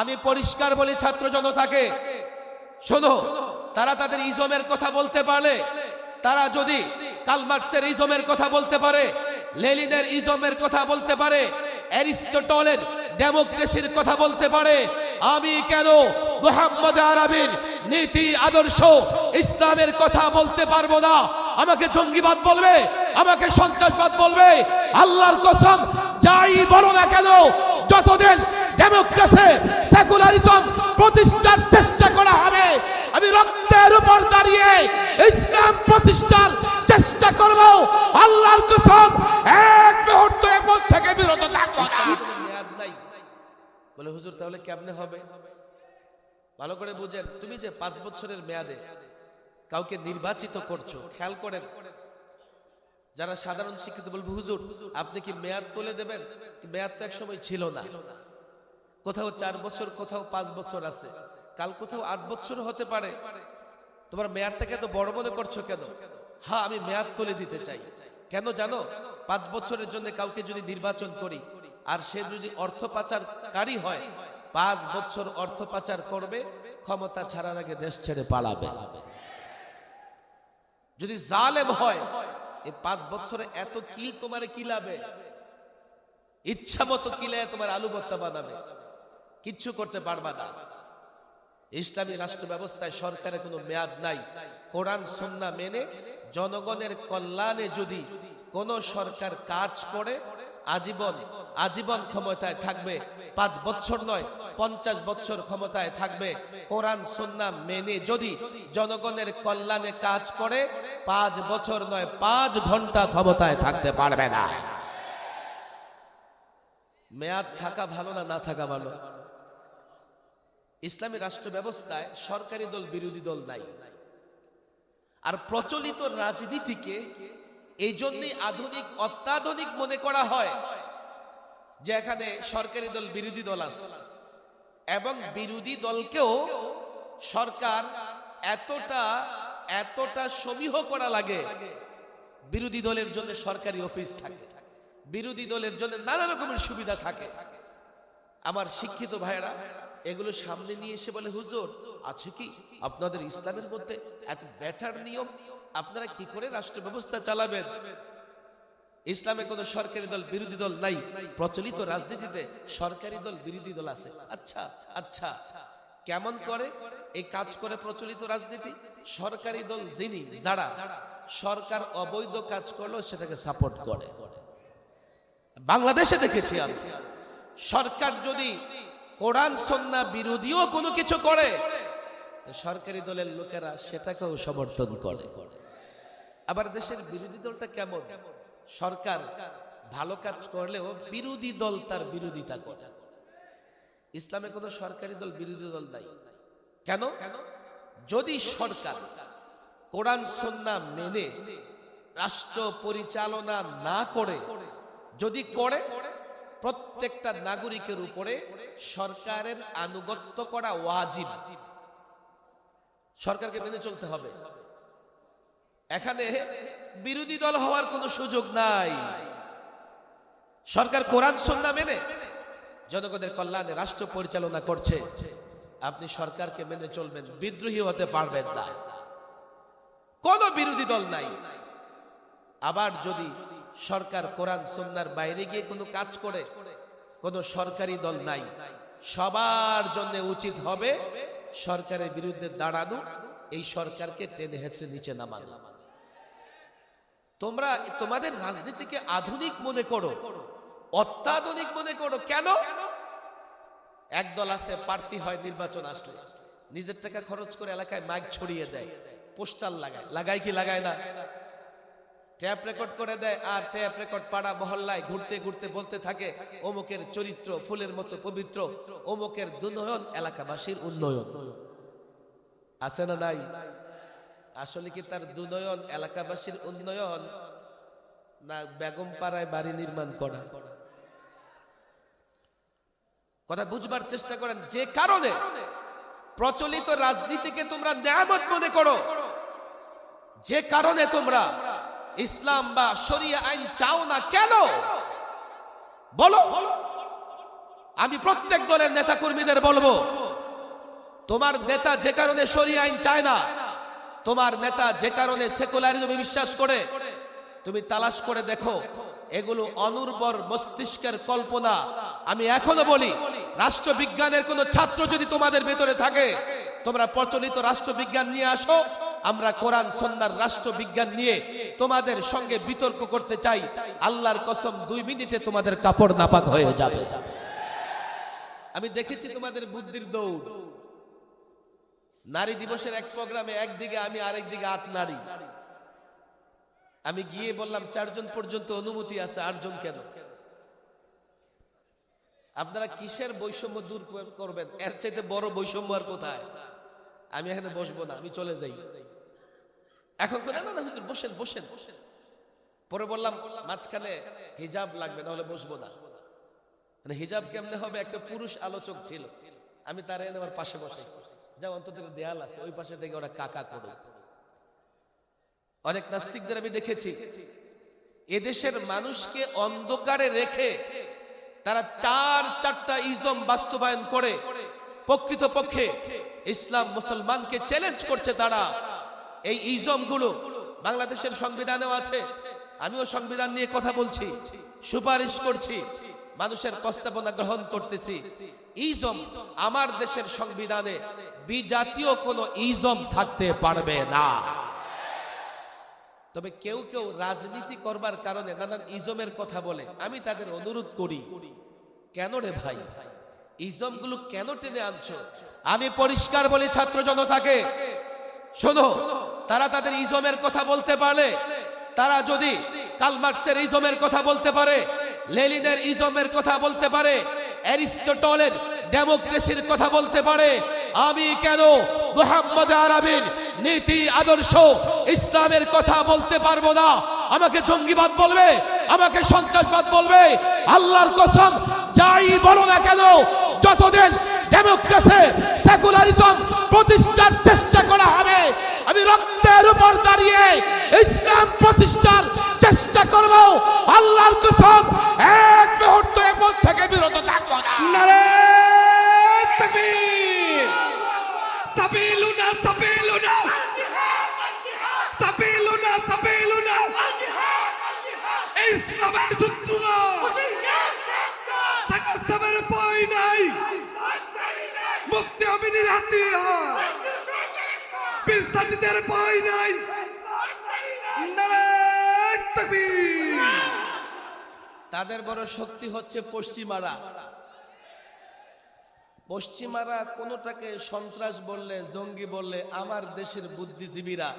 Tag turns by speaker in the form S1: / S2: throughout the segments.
S1: আমি পরিষ্কার বলি, ছাত্র জনতাকে, শোনো, তারা তাদের ইজমের কথা বলতে পারলে, তারা যদি কালমার্কসের ইজমের কথা বলতে পারে লেলিনের ইজমের কথা বলতে পারে, অ্যারিস্টটলের ডেমোক্রেসির কথা বলতে পারে, আমি কেন মোহাম্মদ আরবির নীতি, আদর্শ, ইসলামের কথা বলতে পারব না? আমাকে জঙ্গিবাদ বলবে, আমাকে সন্ত্রাসবাদ বলবে, আল্লাহর কসম, যাই বলো না কেন, যতদিন ডেমোক্রেসি, সেকুলারিজম প্রতিষ্ঠার চেষ্টা করা হবে। আমি রক্তের উপর দাঁড়িয়ে ইসলাম প্রতিষ্ঠার চেষ্টা করব। আল্লাহর কসম, এক মুহূর্ত এপর থেকে বিরত থাকব না। বলে, হুজুর, তাহলে কেমনে হবে? ভালো করে বুঝেন, তুমি যে পাঁচ বছরের মেয়াদে কাউকে নির্বাচিত করছ, খেয়াল করেন। যারা সাধারণ শিক্ষিত বলবে, হুজুর, আপনি কি মেয়াদ তুলে দেবেন? মেয়াদ তো এক সময় ছিল না। কোথাও চার বছর, কোথাও পাঁচ বছর আছে। কাল কোথাও আট বছর হতে পারে। তোমার মেয়াদটাকে এত বড় মনে করছ কেন? হ্যাঁ আমি মেয়াদ তুলে দিতে চাই। কেন জানো? পাঁচ বছরের জন্য কাউকে যদি নির্বাচন করি, আর সে যদি অর্থ পাচারকারী হয়, পাঁচ বছর অর্থ পাচার করবে, ক্ষমতা ছাড়ার আগে দেশ ছেড়ে পালাবে। যদি জালেম হয় এই পাঁচ বছরে এত কিল তোমারে কিলাবে ইচ্ছা মতো কিলে তোমার আলু ভর্তা বানাবে? কিচ্ছু করতে পারবা না। ইসলামী রাষ্ট্র ব্যবস্থায় সরকারের কোনো মেয়াদ নাই। কোরআন, সন্না মেনে জনগণের কল্যাণে যদি কোন সরকার কাজ করে, আজীবন আজীবন ক্ষমতায় থাকবে। পাঁচ বছর নয়, পঞ্চাশ বছর ক্ষমতায় থাকবে। কোরআন, সন্না মেনে যদি জনগণের কল্যাণে কাজ করে, পাঁচ বছর নয়, পাঁচ ঘণ্টা ক্ষমতায় থাকতে পারবে না। মেয়াদ থাকা ভালো না না থাকা ভালো? ইসলামী রাষ্ট্র ব্যবস্থায় সরকারি দল, বিরোধী দল নাই। আর প্রচলিত রাজনীতিকে এই জন্যই আধুনিক, অত্যাধুনিক মনে করা হয় যে এখানে সরকারি দল, বিরোধী দল আছে। এবং বিরোধী দলকেও সরকার এতটা এতটা সমীহ করা লাগে। বিরোধী দলের জন্য সরকারি অফিস থাকে। বিরোধী দলের জন্য নানা রকমের সুবিধা থাকে। আমার শিক্ষিত ভাইরা এগুলো সামনে নিয়ে এসে বলে, হুজুর, আছে কি আপনাদের ইসলামের মধ্যে এত ব্যাটার নিয়ম? আপনারা কি করে রাষ্ট্র ব্যবস্থা চালাবেন? ইসলামে কোনো সরকারি দল, বিরোধী দল নাই। প্রচলিত রাজনীতিতে সরকারি দল, বিরোধী দল আছে। আচ্ছা আচ্ছা কেমন করে এই কাজ করে প্রচলিত রাজনীতি? সরকারি দল যিনি, যারা, সরকার অবৈধ কাজ করল সেটাকে সাপোর্ট করে। বাংলাদেশে দেখেছি আমি, সরকার যদি কোরআন সন্না বিরোধীও কোনো কিছু করে। সরকারি দলের লোকেরা সেটাকেও সমর্থন করে। আবার দেশের বিরোধী দলটা কেমন? সরকার ভালো কাজ করলেও বিরোধী দল তার বিরোধিতা করে। ইসলামে কোনো সরকারি দল, বিরোধী দল নাই। কেন? যদি সরকার কোরআন সন্না মেনে রাষ্ট্র পরিচালনা না করে, যদি করে প্রত্যেকটা নাগরিকের উপরে সরকারের আনুগত্য করা ওয়াজিব। সরকারকে মেনে চলতে হবে। এখানে বিরোধী দল হওয়ার কোনো সুযোগ নাই। সরকার কোরআন সন্না মেনে জনগণের কল্যাণে রাষ্ট্র পরিচালনা করছে। আপনি সরকারকে মেনে চলবেন, বিদ্রোহী হতে পারবেন না। কোন বিরোধী দল নাই। আবার যদি সরকার কোরআন সন্ন্যার বাইরে গিয়ে কোনো কাজ করে, কোনো সরকারি দল নাই। সবার জন্য উচিত হবে সরকারের বিরুদ্ধে দাঁড়ানো, এই সরকারকে টেনে হেঁচড়ে নিচে নামানো। তোমরা তোমাদের রাজনীতিকে আধুনিক মনে করো, অত্যাধুনিক মনে করো। কেন? একদল আছে, প্রার্থী হয়, নির্বাচন আসলে। নিজের টাকা খরচ করে এলাকায় মাইক ছড়িয়ে দেয়, পোস্টার লাগায়। লাগায় কি, লাগায় না? ট্যাপ রেকর্ড করে দেয় আর ট্যাপ রেকর্ড পাড়া মহল্লায় ঘুরতে ঘুরতে বলতে থাকে, অমুকের চরিত্র ফুলের মতো পবিত্র, অমুকের দুনয়ন এলাকাবাসীর উন্নয়ন। আছে না নাই? আসলে কি তার দুনয়ন এলাকাবাসীর উন্নয়ন না বেগম পাড়ায় বাড়ি নির্মাণ করা? কথা বুঝবার চেষ্টা করেন, যে কারণে প্রচলিত রাজনীতিকে তোমরা নিয়ামত মনে করো, যে কারণে তোমরা ইসলাম বা শরিয়া আইন চাও না কেন? বলো। আমি প্রত্যেক দলের নেতা কর্মীদের বলব, তোমার নেতা যে কারণে সরিয়ে আইন চায় না, তোমার নেতা যে কারণে সেকুলারিজমে বিশ্বাস করে, তুমি তালাশ করে দেখো, এগুলো অনুর্বর মস্তিষ্কের কল্পনা। আমি এখনও বলি, রাষ্ট্রবিজ্ঞানের কোন ছাত্র যদি তোমাদের ভেতরে থাকে, তোমরা প্রচলিত রাষ্ট্রবিজ্ঞান নিয়ে আসো আমরা কোরআন সন্ন্যার রাষ্ট্রবিজ্ঞান নিয়ে তোমাদের সঙ্গে বিতর্ক করতে চাই। আল্লাহর কসম, দুই মিনিটে তোমাদের কাপড় নাপাক হয়ে যাবে। আমি দেখেছি তোমাদের বুদ্ধির দৌড়। নারী দিবসের এক প্রোগ্রামে একদিকে আমি, আরেক দিকে আট নারী। আমি গিয়ে বললাম, চারজন পর্যন্ত অনুমতি আছে, আটজন কেন? আপনারা কিসের বৈষম্য দূর করবেন? এর চাইতে বড় বৈষম্য আর কোথায়? আমি এখানে বসবো না, আমি চলে যাই। এখন না না হুজুর, বসেন বসেন। পরে বললাম মাঝখানে হিজাব লাগবে নাহলে বসবো না। মানে হিজাব কেমনে হবে? একটা পুরুষ আলোচক ছিল। আমি তার এনে আমার পাশে বসাইছি। যা অন্তত দেয়াল আছে ওই পাশে থেকে ওরা কাকা করুক। অনেক নাস্তিকদের আমি দেখেছি এদেশের মানুষকে অন্ধকারে রেখে তারা চার চারটা ইজম বাস্তবায়ন করে। প্রকৃতপক্ষে ইসলাম মুসলমানকে চ্যালেঞ্জ করছে তারা। এই ইজমগুলো বাংলাদেশের সংবিধানেও আছে। আমিও সংবিধান নিয়ে কথা বলছি, সুপারিশ করছি, মানুষের প্রস্তাবনা গ্রহণ করতেছি। ইজম আমার দেশের সংবিধানে বিজাতীয় কোনো ইজম থাকতে পারবে না। তবে কেউ কেউ রাজনীতি করবার কারণে নানান ইজমের কথা বলে। আমি তাদের অনুরোধ করি, কেন রে ভাই? ইজমগুলো কেন টেনে আনছো? আমি পরিষ্কার বলি ছাত্র জনতাকে শোনো, তারা তাদের ইজমের কথা বলতে পারলে তারা যদি কালমার্কসের ইজমের কথা বলতে পারে লেলিনের ইজমের কথা বলতে পারে, অ্যারিস্টটলের ডেমোক্রেসির কথা বলতে পারে, আমি কেন মোহাম্মদ আরবির নীতি, আদর্শ, ইসলামের কথা বলতে পারব না? আমাকে জঙ্গিবাদ বলবে, আমাকে সন্ত্রাসবাদ বলবে, আল্লাহর কসম, যাই বলো না কেন, যতদিন ডেমোক্রেসি সেকুলারিজম প্রতিষ্ঠার চেষ্টা করা হবে। আমি রক্তের উপর দাঁড়িয়ে ইসলাম প্রতিষ্ঠার চেষ্টা করব। আল্লাহর কসম, এক মুহূর্ত এপর থেকে বিরত থাকব না।
S2: সাজিদের বই নাই।
S1: তাদের বড় শক্তি হচ্ছে পশ্চিমারা। পশ্চিমারা কোনোটাকে সন্ত্রাস বললে, জঙ্গি বললে, আমার দেশের বুদ্ধিজীবীরা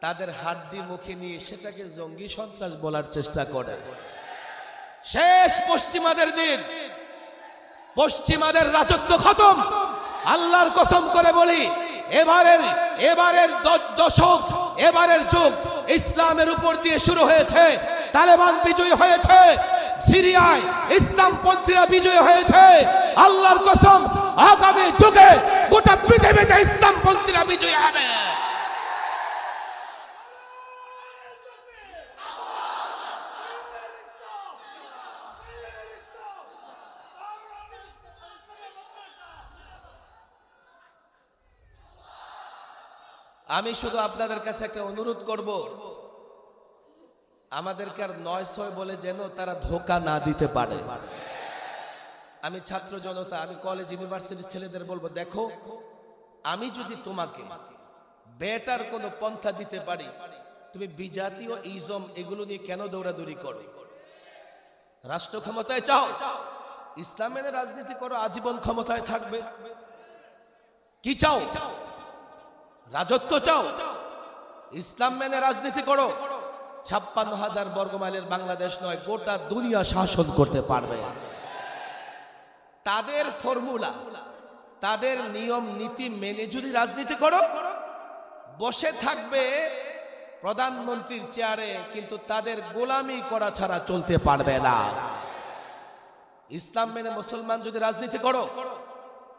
S1: তাদের হাড্ডি মুখে নিয়ে সেটাকে জঙ্গি সন্ত্রাস বলার চেষ্টা করে। শেষ পশ্চিমাদের দিন। পশ্চিমাদের রাজত্ব খতম। আল্লাহর কসম করে বলি, এবারের এবারের দশক এবারের যুগ ইসলামের উপর দিয়ে শুরু হয়েছে। তালেবান বিজয়ী হয়েছে। সিরিয়ায় ইসলামপন্থীরা বিজয়ী হয়েছে। আল্লাহর কসম, আগামী যুগে গোটা পৃথিবীতে ইসলামপন্থীরা বিজয়ী হবে। আমি শুধু আপনাদের কাছে একটা অনুরোধ করব। আমাদেরকে আর নয় ছয় বলে যেন তারা ধোকা না দিতে পারে। আমি ছাত্র জনতা, আমি কলেজ ইউনিভার্সিটির ছেলেদের বলব, দেখো, আমি যদি তোমাকে বেটার কোনো পন্থা দিতে পারি, তুমি বিজাতীয় ইজম এগুলো নিয়ে কেন দৌড়াদৌড়ি করো? রাষ্ট্র ক্ষমতায় চাও? ইসলামের রাজনীতি করো, আজীবন ক্ষমতায় থাকবে। কি চাও? রাজত্ব চাও? ইসলাম মেনে রাজনীতি করো। ছাপ্পান্ন হাজার বর্গমাইলের বাংলাদেশ নয়, গোটা দুনিয়া শাসন করতে পারবে। তাদের ফর্মুলা, তাদের নিয়ম, নীতি মেনে যদি রাজনীতি করো, বসে থাকবে প্রধানমন্ত্রীর চেয়ারে, কিন্তু তাদের গোলামি করা ছাড়া চলতে পারবে না। ইসলাম মেনে মুসলমান যদি রাজনীতি করো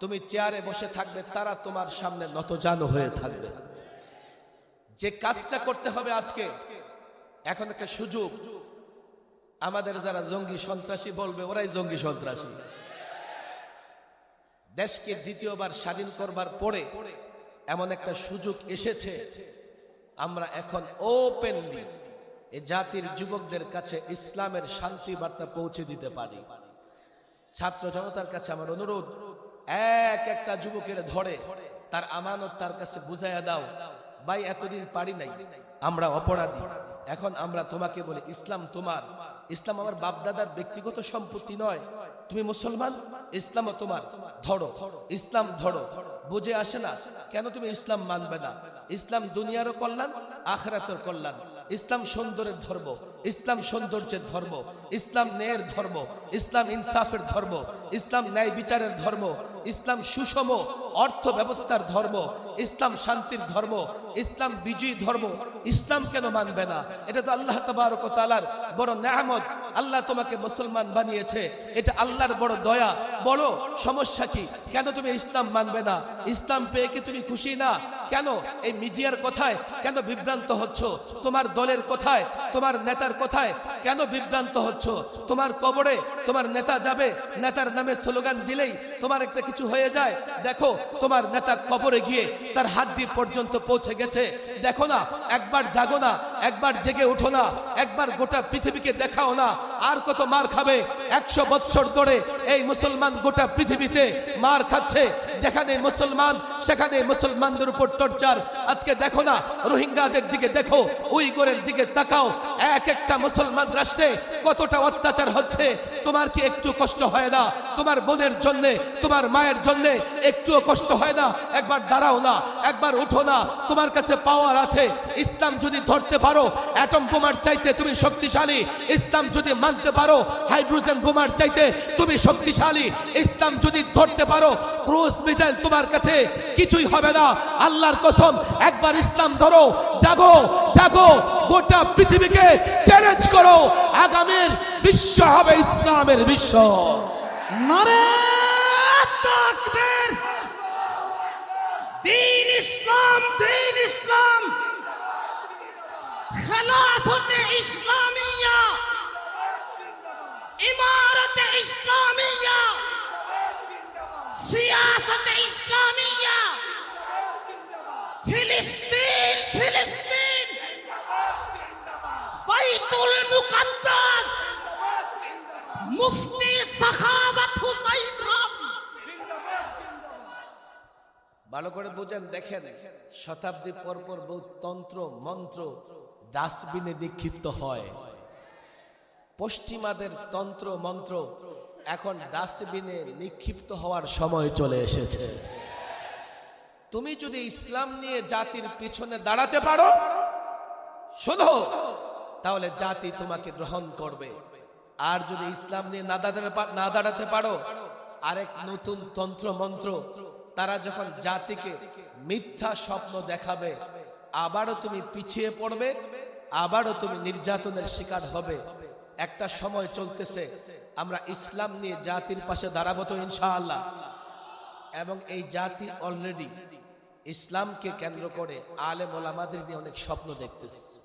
S1: তুমি চেয়ারে বসে থাকবে, তারা তোমার সামনে নতজানু হয়ে থাকবে। যে কাজটা করতে হবে আজকে, এখন একটা সুযোগ। আমাদের যারা জঙ্গি সন্ত্রাসী বলবে, ওরাই জঙ্গি সন্ত্রাসী। দেশকে দ্বিতীয়বার স্বাধীন করবার পরে এমন একটা সুযোগ এসেছে, আমরা এখন ওপেনলি এ জাতির যুবকদের কাছে ইসলামের শান্তি বার্তা পৌঁছে দিতে পারি। ছাত্র জনতার কাছে আমার অনুরোধ এক একটা যুবকের ধরে, তার আমানত তার কাছে বুঝাইয়া দাও, ভাই, এতদিন পারি নাই, আমরা অপরাধী। এখন আমরা তোমাকে বলি, ইসলাম তোমার। ইসলাম আমার বাপদাদার ব্যক্তিগত সম্পত্তি নয়। তুমি মুসলমান? ইসলামও তোমার। ধরো, ইসলাম ধরো। বুঝে আসে না, কেন তুমি ইসলাম মানবে না? ইসলাম দুনিয়ারও কল্যাণ, আখরাতের কল্যাণ। ইসলাম সুন্দরের ধর্ম, ইসলাম সৌন্দর্যের ধর্ম, ইসলাম ন্যায়ের ধর্ম, ইসলাম ইনসাফের ধর্ম, ইসলাম ন্যায় বিচারের ধর্ম ইসলাম সুষম অর্থ ব্যবস্থার ধর্ম, ইসলাম শান্তির ধর্ম, ইসলাম বিজয়ী ধর্ম, ইসলাম কেন মানবে না? এটা তো আল্লাহ তাবারক ও তাআলার বড় নেয়ামত। আল্লাহ তোমাকে মুসলমান বানিয়েছে। এটা আল্লাহর বড় দয়া। বলো, সমস্যা কি? কেন তুমি ইসলাম মানবে না? ইসলাম পেয়ে কি তুমি খুশি না? কেন এই মিডিয়ার কথায় কেন বিভ্রান্ত হচ্ছ? তোমার দলের কথায়, তোমার নেতার কথায় কেন বিভ্রান্ত হচ্ছ? তোমার কবরে তোমার নেতা যাবে, নেতার নামে স্লোগান দিলেই তোমার একটা কিছু হয়ে যায়, দেখো তোমার নেতা কবরে গিয়ে তার হাড্ডি পর্যন্ত পৌঁছে গেছে। দেখো না, একবার জাগো না একবার জেগে ওঠো না, একবার গোটা পৃথিবীকে দেখাও না, আর কত মার খাবে? একশো বৎসর ধরে এই মুসলমান গোটা পৃথিবীতে মার খাচ্ছে। যেখানে মুসলমান, সেখানে মুসলমানদের উপর টর্চার। আজকে দেখো না, রোহিঙ্গাদের দিকে দেখো, উইগরের দিকে তাকাও। এক একটা মুসলমান রাষ্ট্রে কতটা অত্যাচার হচ্ছে, তোমার কি একটু কষ্ট হয় না? তোমার বোনের জন্য, তোমার মায়ের জন্য একটুও কষ্ট হয় না? একবার দাঁড়াও না, একবার উঠো না, তোমার কাছে পাওয়ার আছে। ইসলাম যদি ধরতে পারো অ্যাটম বোমার চাইতে তুমি শক্তিশালী। ইসলাম যদি মানতে পারো, হাইড্রোজেন বোমার চাইতে তুমি শক্তিশালী। ইসলাম যদি ধরতে পারো, ক্রুজ মিসাইল তোমার কাছে কিছুই হবে না। আল্লাহর কসম, একবার ইসলাম ধরো, জাগো জাগো, গোটা পৃথিবীকে চ্যালেঞ্জ করো। আগামীর বিশ্ব হবে ইসলামের বিশ্ব।
S2: নারে তাকবীর। দিন ইসলাম দিন। খেলাফত ইসলামিয়া। ইমারত ইসলামিয়া। সিয়াসত ইসলামিয়া। ফিলিস্তিন ফিলিস্তিন। বাইতুল মুকদ্দাস। মুফতি সাখাওয়াত হুসাইন
S1: ভালো করে বুঝেন, দেখেন শতাব্দী পর পর বহু তন্ত্র, মন্ত্র ডাস্টবিনে নিক্ষিপ্ত হয়। পশ্চিমাদের তন্ত্র মন্ত্র এখন ডাস্টবিনে নিক্ষিপ্ত হওয়ার সময় চলে এসেছে। তুমি যদি ইসলাম নিয়ে জাতির পিছনে দাঁড়াতে পারো, শোনো, তাহলে জাতি তোমাকে গ্রহণ করবে। আর যদি ইসলাম নিয়ে না দাঁড়াতে পারো, আরেক নতুন তন্ত্র মন্ত্র, তারা যখন জাতিকে মিথ্যা স্বপ্ন দেখাবে আবারও তুমি পিছিয়ে পড়বে, আবারও তুমি নির্যাতনের শিকার হবে। একটা সময় চলতেছে, আমরা ইসলাম নিয়ে জাতির পাশে দাঁড়াবো তো ইনশাআল্লাহ। এবং এই জাতি অলরেডি ইসলামকে কেন্দ্র করে আলেম ওলামাদের নিয়ে অনেক স্বপ্ন দেখতেছে।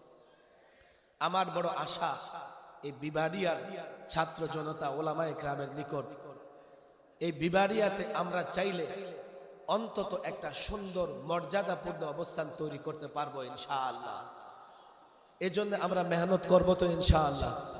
S1: আমার বড় আশা, এই বিবাড়িয়ার ছাত্র জনতা ওলামায় গ্রামের নিকট, এই বিবাড়িয়াতে আমরা চাইলে অন্তত একটা সুন্দর, মর্যাদাপূর্ণ অবস্থান তৈরি করতে পারব ইনশাআল্লাহ। এজন্য আমরা মেহনত করব তো ইনশাআল্লাহ।